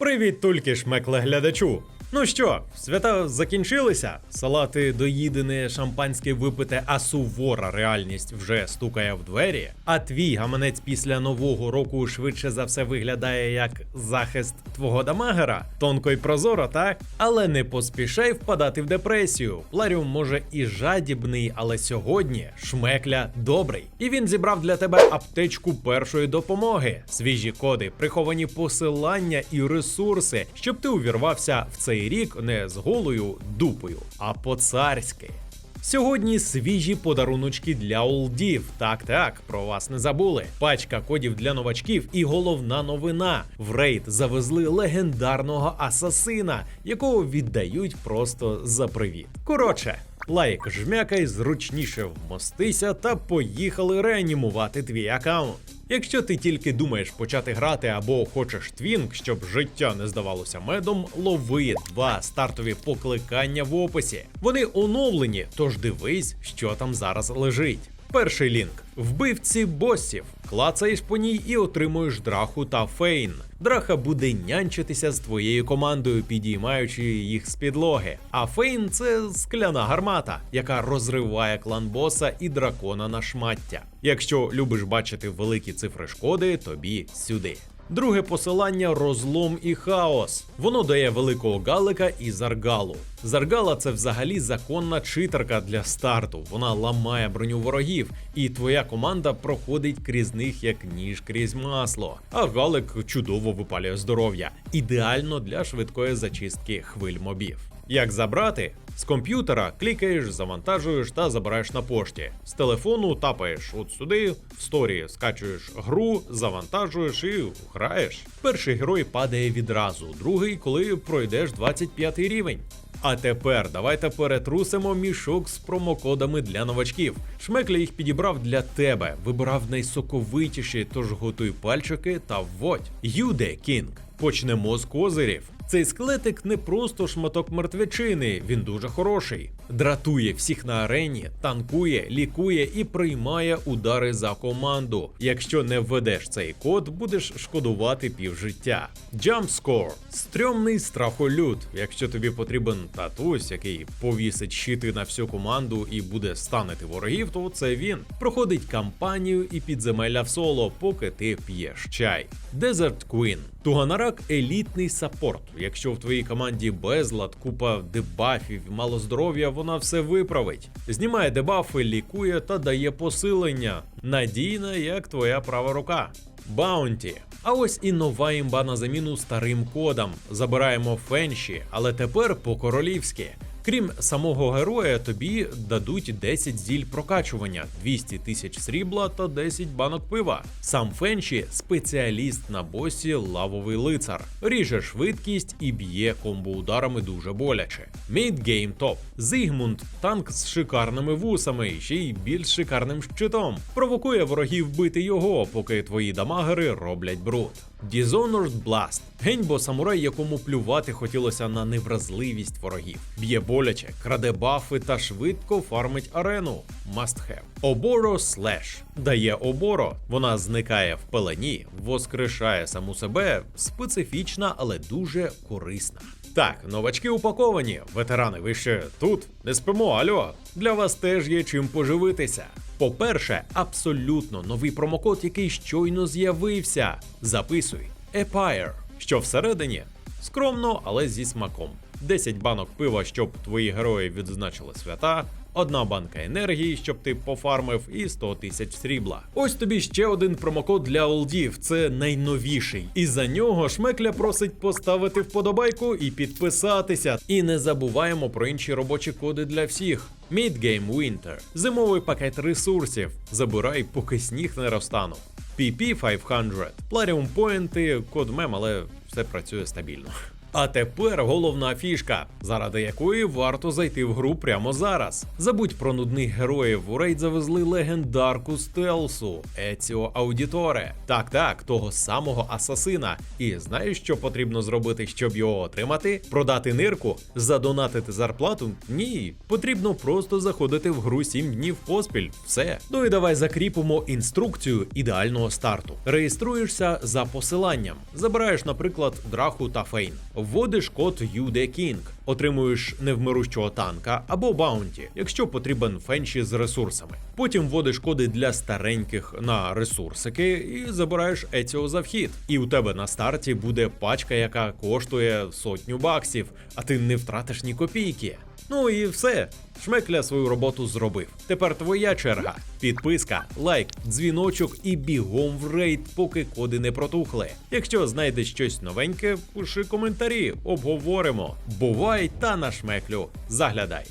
Привіт, тільки шмекле глядачу. Ну що, свята закінчилися? Салати доїдене, шампанське випите, а сувора реальність вже стукає в двері. А твій гаманець після нового року швидше за все виглядає як захист твого дамагера. Тонко й прозоро, так? Але не поспішай впадати в депресію. Ларіум може і жадібний, але сьогодні шмекля добрий. І він зібрав для тебе аптечку першої допомоги, свіжі коди, приховані посилання і ресурси, щоб ти увірвався в цей рік не з голою дупою, а по-царськи. Сьогодні свіжі подаруночки для олдів. Так, так, про вас не забули. Пачка кодів для новачків і головна новина. В рейд завезли легендарного асасина, якого віддають просто за привіт. Коротше. Лайк жмякай, зручніше вмостися та поїхали реанімувати твій аккаунт. Якщо ти тільки думаєш почати грати або хочеш твінк, щоб життя не здавалося медом, лови два стартові покликання в описі. Вони оновлені, тож дивись, що там зараз лежить. Перший лінк вбивці босів. Клацаєш по ній і отримуєш драху та фейн. Драха буде нянчитися з твоєю командою, підіймаючи їх з підлоги. А фейн це скляна гармата, яка розриває клан боса і дракона на шмаття. Якщо любиш бачити великі цифри шкоди, тобі сюди. Друге посилання розлом і хаос. Воно дає великого галика і заргалу. Заргала це взагалі законна читерка для старту. Вона ламає броню ворогів, і твоя команда проходить крізь них як ніж крізь масло. А галик чудово випалює здоров'я, ідеально для швидкої зачистки хвиль мобів. Як забрати? З комп'ютера клікаєш, завантажуєш та забираєш на пошті. З телефону тапаєш от сюди, в сторі скачуєш гру, завантажуєш і граєш. Перший герой падає відразу, другий, коли пройдеш 25 рівень. А тепер давайте перетрусимо мішок з промокодами для новачків. Шмекля їх підібрав для тебе, вибирав найсоковитіші, тож готуй пальчики та вводь. Юде Кінг. Почнемо з козирів. Цей склетик не просто шматок мертвечини, він дуже хороший. Дратує всіх на арені, танкує, лікує і приймає удари за команду. Якщо не введеш цей код, будеш шкодувати півжиття. Jumpscore – стрьомний страхолюд. Якщо тобі потрібен татусь, який повісить щити на всю команду і буде станити ворогів, то це він. Проходить кампанію і підземелля в соло, поки ти п'єш чай. Desert Queen – Туганарак елітний саппорт. Якщо в твоїй команді безлад, купа дебафів, мало здоров'я, вона все виправить. Знімає дебафи, лікує та дає посилення. Надійна, як твоя права рука. Баунті. А ось і нова імба на заміну старим кодам. Забираємо фенші, але тепер по-королівськи. Крім самого героя, тобі дадуть 10 зіль прокачування, 200 тисяч срібла та 10 банок пива. Сам Фенші спеціаліст на босі лавовий лицар. Ріже швидкість і б'є комбо-ударами дуже боляче. Мідгейм топ. Зигмунд танк з шикарними вусами ще й більш шикарним щитом. Провокує ворогів бити його, поки твої дамагери роблять бруд. Dishonored Blast – геньбо самурай, якому плювати хотілося на невразливість ворогів. Б'є боляче, краде бафи та швидко фармить арену. Must have. Оборо Slash дає оборо. Вона зникає в пелені, воскрешає саму себе. Специфічна, але дуже корисна. Так, новачки упаковані. Ветерани, ви ще тут? Не спимо, альо. Для вас теж є чим поживитися. По-перше, абсолютно новий промокод, який щойно з'явився. Записуй Epire. Що всередині? Скромно, але зі смаком. 10 банок пива, щоб твої герої відзначили свята. Одна банка енергії, щоб ти пофармив, і 100 тисяч срібла. Ось тобі ще один промокод для олдів. Це найновіший. І за нього шмекля просить поставити вподобайку і підписатися. І не забуваємо про інші робочі коди для всіх. Midgame Winter – зимовий пакет ресурсів. Забирай, поки сніг не розтанув. PP 500, Plarium Point, код мем, але все працює стабільно. А тепер головна фішка, заради якої варто зайти в гру прямо зараз. Забудь про нудних героїв. У рейд завезли легендарку стелсу Еціо Аудіторе. Так, так, того самого асасина. І знаєш, що потрібно зробити, щоб його отримати? Продати нирку? Задонатити зарплату? Ні. Потрібно просто заходити в гру 7 днів поспіль. Все. Ну і давай закріпимо інструкцію ідеального старту. Реєструєшся за посиланням. Забираєш, наприклад, Драху та Фейн. Вводиш код UDKing, отримуєш невмирущого танка або баунті, якщо потрібен фенші з ресурсами. Потім вводиш коди для стареньких на ресурсики і забираєш Еціо за вхід. І у тебе на старті буде пачка, яка коштує сотню баксів, а ти не втратиш ні копійки. Ну і все. Шмекля свою роботу зробив. Тепер твоя черга. Підписка, лайк, дзвіночок і бігом в рейд, поки коди не протухли. Якщо знайдеш щось новеньке, пиши коментарі, обговоримо. Бувай та на шмеклю. Заглядай.